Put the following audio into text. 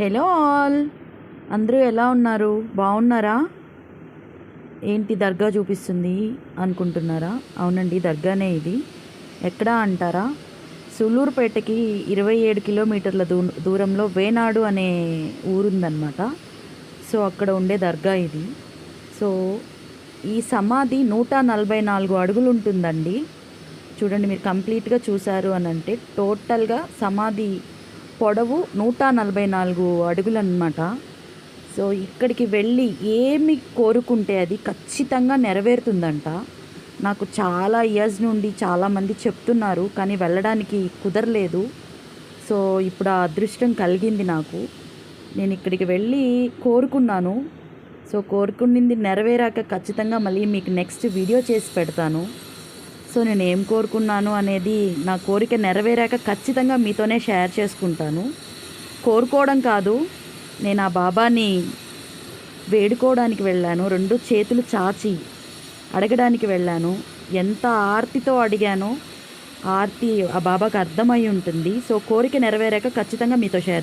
Hello all. అందరూ ఎలా ఉన్నారు? బాగున్నారా? ఏంటి దర్గా చూపిస్తుంది అనుకుంటున్నారా? అవునండి దర్గానే ఇది. ఎక్కడ అంటారా? సులూరుపేటకి ఇరవై ఏడు కిలోమీటర్ల దూ దూరంలో వేనాడు అనే ఊరుందనమాట సో అక్కడ ఉండే దర్గా ఇది. సో ఈ సమాధి నూట నలభై నాలుగు అడుగులు ఉంటుందండి చూడండి మీరు కంప్లీట్గా చూశారు అని అంటే టోటల్గా సమాధి పొడవు నూట నలభై నాలుగు అడుగులు అనమాట సో ఇక్కడికి వెళ్ళి ఏమి కోరుకుంటే అది ఖచ్చితంగా నెరవేరుతుందంట. నాకు చాలా ఇయర్స్ నుండి చాలామంది చెప్తున్నారు కానీ వెళ్ళడానికి కుదరలేదు. సో ఇప్పుడు ఆ అదృష్టం కలిగింది నాకు. నేను ఇక్కడికి వెళ్ళి కోరుకున్నాను. సో కోరుకునింది నెరవేరాక ఖచ్చితంగా మళ్ళీ మీకు నెక్స్ట్ వీడియో చేసి పెడతాను. సో నేను ఏం కోరుకున్నాను అనేది నా కోరిక నెరవేరాక ఖచ్చితంగా మీతోనే షేర్ చేసుకుంటాను. కోరుకోవడం కాదు నేను ఆ బాబాని వేడుకోవడానికి వెళ్ళాను రెండు చేతులు చాచి అడగడానికి వెళ్ళాను ఎంత ఆర్తితో అడిగానో ఆర్తి ఆ బాబాకు అర్థమై ఉంటుంది. సో కోరిక నెరవేరాక ఖచ్చితంగా మీతో షేర్